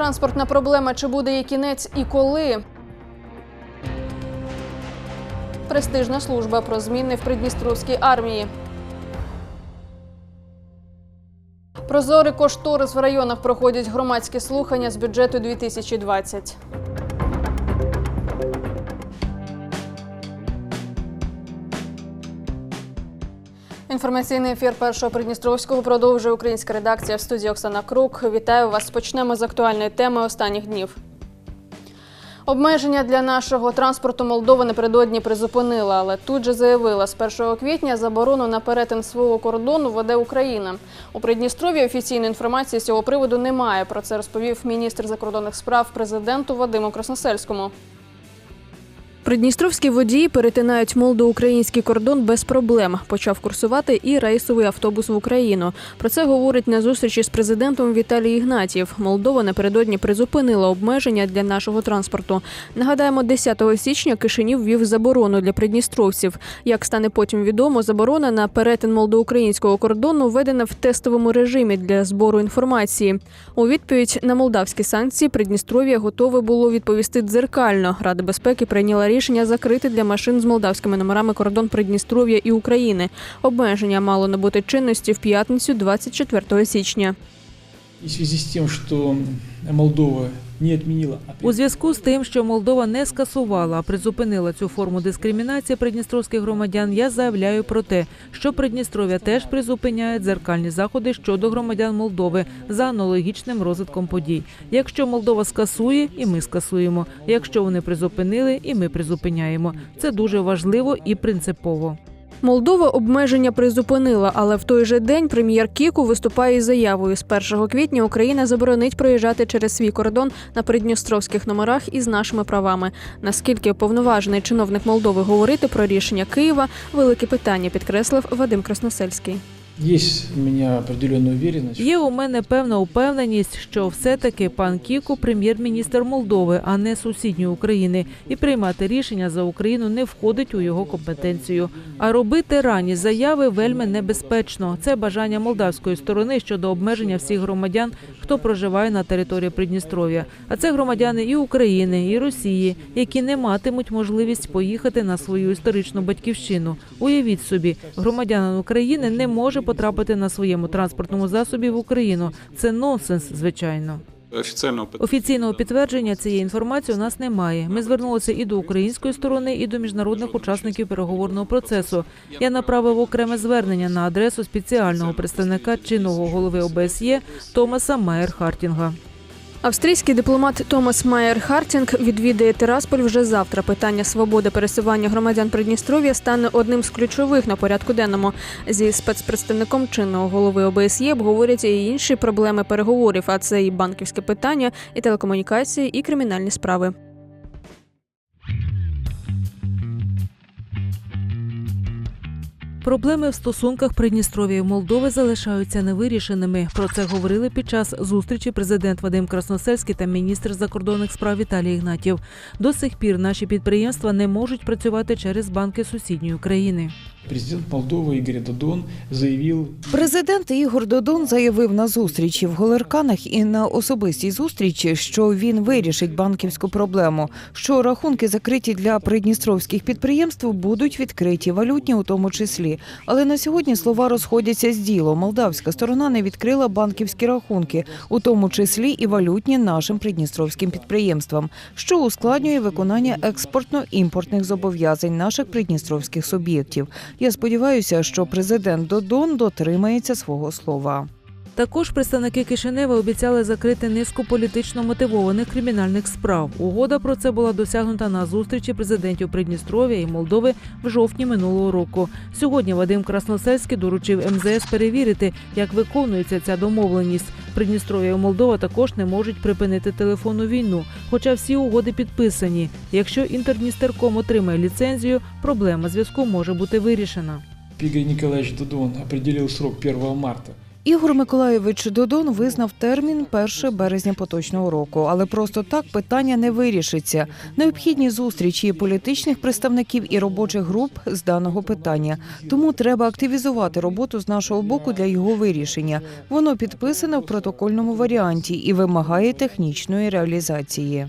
Транспортна проблема чи буде її кінець і коли? Престижна служба про зміни в Придністровській армії. Прозорий кошторис в районах проходять громадські слухання з бюджету 2020. Інформаційний ефір першого Придністровського продовжує українська редакція в студії Оксана Крук. Вітаю вас. Почнемо з актуальної теми останніх днів. Обмеження для нашого транспорту Молдова напередодні призупинила, але тут же заявила, з 1 квітня заборону на перетин свого кордону веде Україна. У Придністров'ї офіційної інформації з цього приводу немає. Про це розповів міністр закордонних справ президенту Вадиму Красносельському. Придністровські водії перетинають молдо-український кордон без проблем. Почав курсувати і рейсовий автобус в Україну. Про це говорить на зустрічі з президентом Віталій Ігнатів. Молдова напередодні призупинила обмеження для нашого транспорту. Нагадаємо, 10 січня Кишинів ввів заборону для придністровців. Як стане потім відомо, заборона на перетин молдо-українського кордону введена в тестовому режимі для збору інформації. У відповідь на молдавські санкції Придністров'я готове було відповісти дзеркально. Рада безпеки прийняла рішення закрити для машин з молдавськими номерами кордон Придністров'я і України. Обмеження мало набути чинності в п'ятницю, 24 січня. У зв'язку з тим, що Молдова не отменила, а У зв'язку з тим, що Молдова не скасувала, а призупинила цю форму дискримінації придністровських громадян, я заявляю про те, що Придністров'я теж призупиняє дзеркальні заходи щодо громадян Молдови за аналогічним розвитком подій. Якщо Молдова скасує, і ми скасуємо. Якщо вони призупинили, і ми призупиняємо. Це дуже важливо і принципово. Молдова обмеження призупинила, але в той же день прем'єр Кіку виступає із заявою: з 1 квітня Україна заборонить проїжджати через свій кордон на придністровських номерах із нашими правами. Наскільки повноважений чиновник Молдови говорити про рішення Києва? Велике питання підкреслив Вадим Красносельський. Є у мене певна упевненість, що все-таки пан Кіку прем'єр-міністр Молдови, а не сусідньої України, і приймати рішення за Україну не входить у його компетенцію. А робити ранні заяви вельми небезпечно. Це бажання молдавської сторони щодо обмеження всіх громадян, хто проживає на території Придністров'я. А це громадяни і України, і Росії, які не матимуть можливість поїхати на свою історичну батьківщину. Уявіть собі, громадянин України не може потрапити на своєму транспортному засобі в Україну. Це нонсенс, звичайно. Офіційного Офіційного підтвердження цієї інформації у нас немає. Ми звернулися і до української сторони, і до міжнародних учасників переговорного процесу. Я направив окреме звернення на адресу спеціального представника чинного голови ОБСЄ Томаса Майер Хартінга. Австрійський дипломат Томас Майер Хартінг відвідає Тирасполь вже завтра. Питання свободи пересування громадян Придністров'я стане одним з ключових на порядку денному. Зі спецпредставником чинного голови ОБСЄ обговорять і інші проблеми переговорів, а це і банківське питання, і телекомунікації, і кримінальні справи. Проблеми в стосунках Придністров'я і Молдови залишаються невирішеними. Про це говорили під час зустрічі президент Вадим Красносельський та міністр закордонних справ Віталій Ігнатів. До сих пір наші підприємства не можуть працювати через банки сусідньої країни. президент Молдовы Игорь Додон заявил, Президент Ігор Додон заявив на зустрічі в Голерканах і на особистій зустрічі, що він вирішить банківську проблему, що рахунки закриті для придністровських підприємств будуть відкриті, валютні у тому числі. Але на сьогодні слова розходяться з ділом. Молдавська сторона не відкрила банківські рахунки, у тому числі і валютні нашим придністровським підприємствам, що ускладнює виконання експортно-імпортних зобов'язань наших придністровських суб'єктів. Я сподіваюся, що президент Додон дотримається свого слова. Також представники Кишинева обіцяли закрити низку політично мотивованих кримінальних справ. Угода про це була досягнута на зустрічі президентів Придністров'я і Молдови в жовтні минулого року. Сьогодні Вадим Красносельський доручив МЗС перевірити, як виконується ця домовленість. Придністров'я і Молдова також не можуть припинити телефонну війну, хоча всі угоди підписані. Якщо Інтердністерком отримає ліцензію, проблема зв'язку може бути вирішена. Игорь Николаевич Додон определил срок 1 марта Ігор Миколаєвич Додон визнав термін 1 березня поточного року, але просто так питання не вирішиться. Необхідні зустрічі політичних представників і робочих груп з даного питання. Тому треба активізувати роботу з нашого боку для його вирішення. Воно підписане в протокольному варіанті і вимагає технічної реалізації.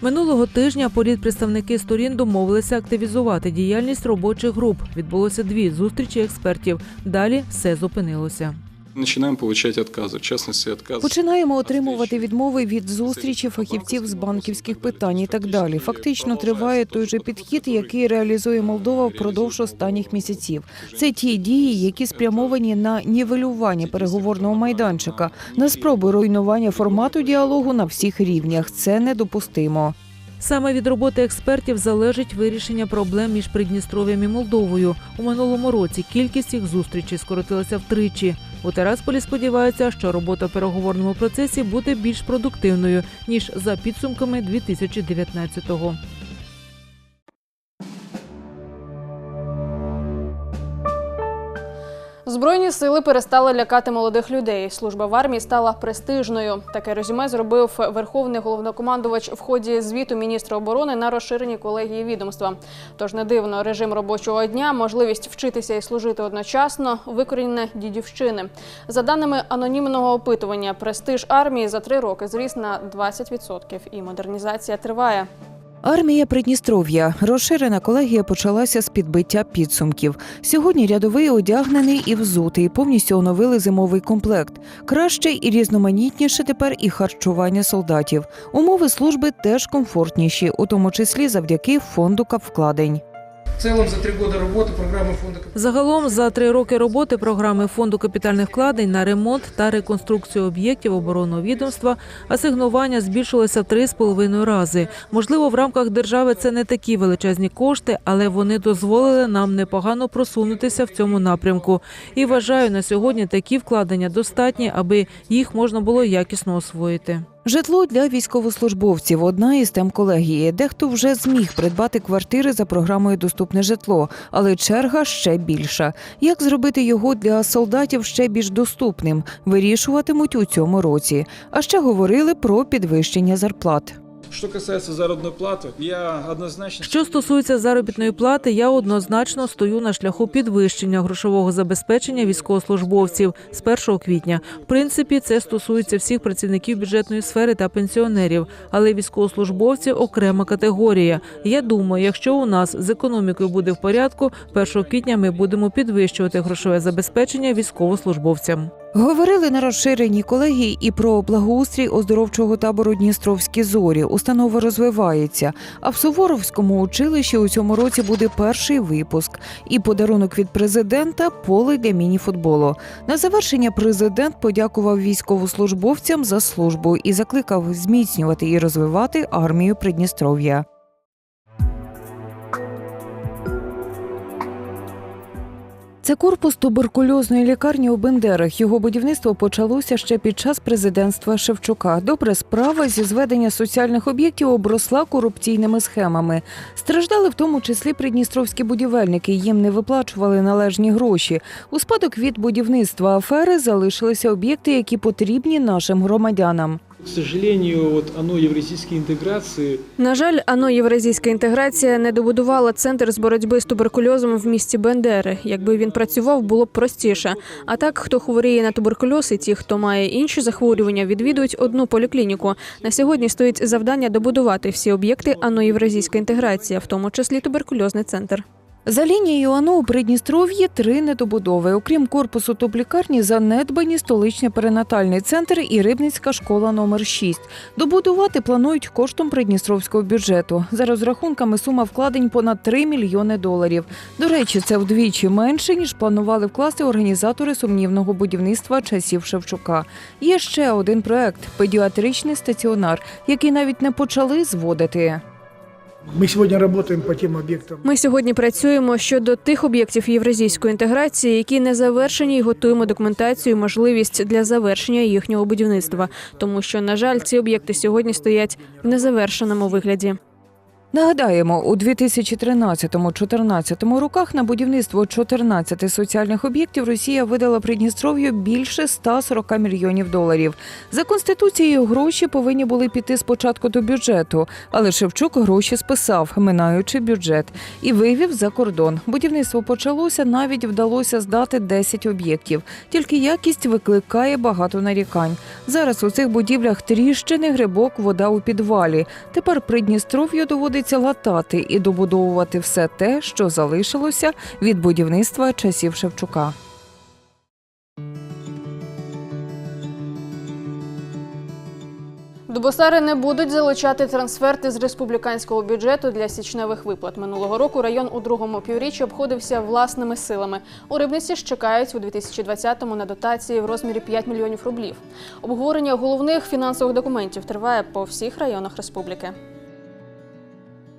Минулого тижня порід представники сторін домовилися активізувати діяльність робочих груп. Відбулося дві зустрічі експертів. Далі все зупинилося. Начинаем получать отказы, в частности, отказ. Починаємо отримувати відмови від зустрічі фахівців з банківських питань і так далі. Фактично триває той же підхід, який реалізує Молдова впродовж останніх місяців. Це ті дії, які спрямовані на нівелювання переговорного майданчика, на спробу руйнування формату діалогу на всіх рівнях. Це недопустимо. Саме від роботи експертів залежить вирішення проблем між Придністров'ям і Молдовою. У минулому році кількість їх зустрічей скоротилася втричі. У Терасполі сподіваються, що робота в переговорному процесі буде більш продуктивною ніж за підсумками 2019-го. Збройні сили перестали лякати молодих людей. Служба в армії стала престижною. Таке резюме зробив верховний головнокомандувач в ході звіту міністра оборони на розширеній колегії відомства. Тож не дивно, режим робочого дня, можливість вчитися і служити одночасно, викорінення дідівщини. За даними анонімного опитування, престиж армії за три роки зріс на 20% і модернізація триває. Армія Придністров'я. Розширена колегія почалася з підбиття підсумків. Сьогодні рядовий одягнений і взутий, повністю оновили зимовий комплект. Краще і різноманітніше тепер і харчування солдатів. Умови служби теж комфортніші, у тому числі завдяки фонду капвкладень. В целом за три года работы программа фонда «Капитал» Загалом за три роки роботи програми фонду капітальних вкладень на ремонт та реконструкцію об'єктів оборонного відомства асигнування збільшилося три з половиною рази. Можливо, в рамках держави це не такі величезні кошти, але вони дозволили нам непогано просунутися в цьому напрямку. І вважаю, на сьогодні такі вкладення достатні, аби їх можна було якісно освоїти. Житло для військовослужбовців одна із тем колегії. Дехто вже зміг придбати квартири за програмою Доступне житло, але черга ще більша. Як зробити його для солдатів ще більш доступним? Вирішуватимуть у цьому році. А ще говорили про підвищення зарплат. Что касается заработной платы, я однозначно... Що стосується заробітної плати, я однозначно стою на шляху підвищення грошового забезпечення військовослужбовців з 1 квітня. В принципі, це стосується всіх працівників бюджетної сфери та пенсіонерів, але військовослужбовці окрема категорія. Я думаю, якщо у нас з економікою буде в порядку, 1 квітня ми будемо підвищувати грошове забезпечення військовослужбовцям. Говорили на розширеній колегії і про благоустрій оздоровчого табору Дністровські зорі. Установа розвивається. А в Суворовському училищі у цьому році буде перший випуск. І подарунок від президента поле для мініфутболу. На завершення президент подякував військовослужбовцям за службу і закликав зміцнювати і розвивати армію Придністров'я. Це корпус туберкульозної лікарні у Бендерах. Його будівництво почалося ще під час президентства Шевчука. Добре справа зі зведення соціальних об'єктів обросла корупційними схемами. Страждали в тому числі придністровські будівельники. Їм не виплачували належні гроші. У спадок від будівництва афери залишилися об'єкти, які потрібні нашим громадянам. На жаль, ано євразійська інтеграція не добудувала центр з боротьби з туберкульозом в місті Бендери. Якби він працював, було б простіше. А так, хто хворіє на туберкульоз і ті, хто має інші захворювання, відвідують одну поліклініку. На сьогодні стоїть завдання добудувати всі об'єкти ано євразійська інтеграція, в тому числі туберкульозний центр. За лінією АНО у Придністров'ї три недобудови. Окрім корпусу топлікарні, занедбані столичний перинатальний центр і Рибницька школа номер 6. Добудувати планують коштом придністровського бюджету. За розрахунками сума вкладень понад 3 мільйони доларів. До речі, це вдвічі менше ніж планували вкласти організатори сумнівного будівництва часів Шевчука. Є ще один проект педіатричний стаціонар, який навіть не почали зводити. Мы сьогодні працюємо по тим об'єктам. Ми сьогодні працюємо щодо тих об'єктів євразійської інтеграції, які не завершені, і готуємо документацію, і можливість для завершення їхнього будівництва. Тому що, на жаль, ці об'єкти сьогодні стоять в незавершеному вигляді. Нагадаємо, у 2013-2014 роках на будівництво 14 соціальних об'єктів Росія видала Придністров'ю більше 140 мільйонів доларів. За конституцією гроші повинні були піти спочатку до бюджету, але Шевчук гроші списав, минаючи бюджет, і вивів за кордон. Будівництво почалося, навіть вдалося здати 10 об'єктів. Тільки якість викликає багато нарікань. Зараз у цих будівлях тріщини, грибок, вода у підвалі. Тепер Придністров'ю доводиться латати і добудовувати все те, що залишилося від будівництва часів Шевчука. Дубосари не будуть залучати трансферти з республіканського бюджету для січневих виплат. Минулого року район у другому півріччі обходився власними силами. У Рибниці ж чекають у 2020-му на дотації в розмірі 5 мільйонів рублів. Обговорення головних фінансових документів триває по всіх районах республіки.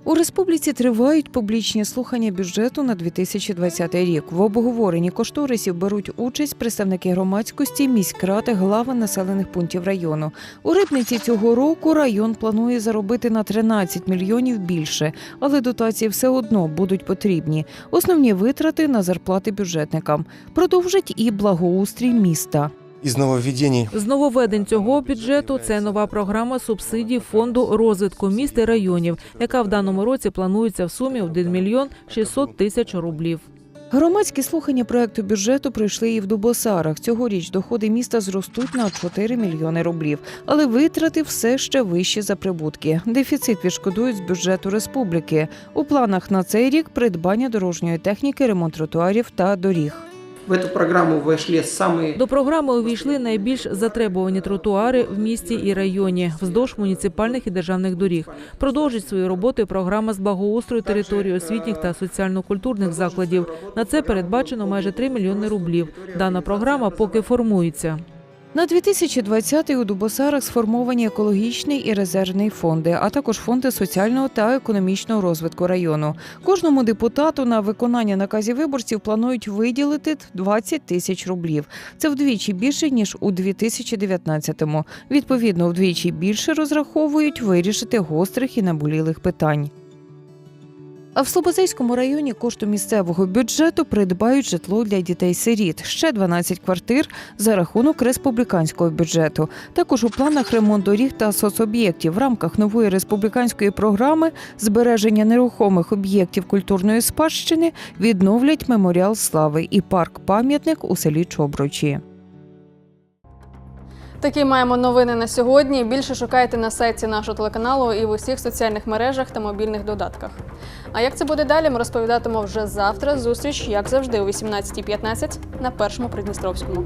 У республіці тривають публічні слухання бюджету на 2020 рік. В обговоренні кошторисів беруть участь представники громадськості, міськради, глави населених пунктів району. У Рибниці цього року район планує заробити на 13 мільйонів більше, але дотації все одно будуть потрібні. Основні витрати на зарплати бюджетникам продовжать і благоустрій міста. Із нововведений З нововведень цього бюджету це нова програма субсидій фонду розвитку міст і районів, яка в даному році планується в сумі 1 мільйон 600 тисяч рублів. Громадські слухання проекту бюджету пройшли і в Дубосарах. Цьогоріч доходи міста зростуть на 4 мільйони рублів, але витрати все ще вищі за прибутки. Дефіцит відшкодують з бюджету республіки. У планах на цей рік придбання дорожньої техніки, ремонт тротуарів та доріг. В эту программу вошли самые До програми увійшли найбільш затребувані тротуари в місті і районі вздовж муніципальних і державних доріг. Продовжить свою роботу програма з благоустрою території освітніх та соціально-культурних закладів. На це передбачено майже 3 мільйони рублів. Дана програма поки формується. На 2020-й у Дубосарах сформовані екологічний і резервний фонди, а також фонди соціального та економічного розвитку району. Кожному депутату на виконання наказів виборців планують виділити 20 тисяч рублів. Це вдвічі більше ніж у 2019-му. Відповідно, вдвічі більше розраховують вирішити гострих і наболілих питань. А в Слободзейському районі кошту місцевого бюджету придбають житло для дітей-сиріт. Ще 12 квартир за рахунок республіканського бюджету. Також у планах ремонт доріг та соцоб'єктів в рамках нової республіканської програми збереження нерухомих об'єктів культурної спадщини відновлять меморіал слави і парк-пам'ятник у селі Чобручі. Такі маємо новини на сьогодні. Більше шукайте на сайті нашого телеканалу і в усіх соціальних мережах та мобільних додатках. А як це буде далі, ми розповідатимемо вже завтра. Зустріч, як завжди, о 18.15 на першому Придністровському.